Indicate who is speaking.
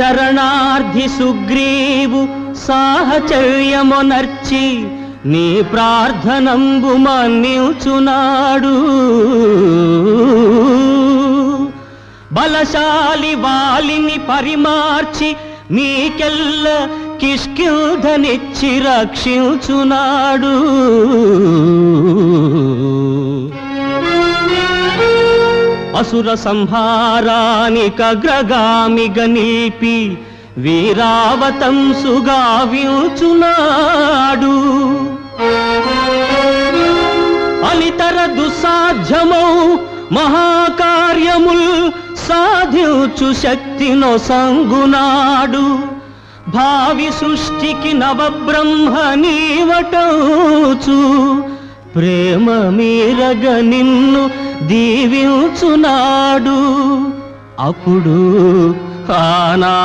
Speaker 1: శరణార్థి సుగ్రీవు సాహచర్యమునర్చి నీ ప్రార్థనంబు మన్నించునాడు. బలశాలి వాలిని పరిమార్చి నీకెల్ల కిష్కిల్ధనిచ్చి రక్షించునాడు. అసుర సంహారానికగ్రగామిగ నిలిపి వీరావతంసుగా వించునాడు అనితర దుస్సాధ్యమౌ మహాకార్యముల్ సాధించు శక్తినో సంగునాడు. భావి సృష్టికి నవబ్రహ్మ నీవటూచు ప్రేమ మీరగ నిన్ను దీవించునాడు. అప్పుడు ఆనా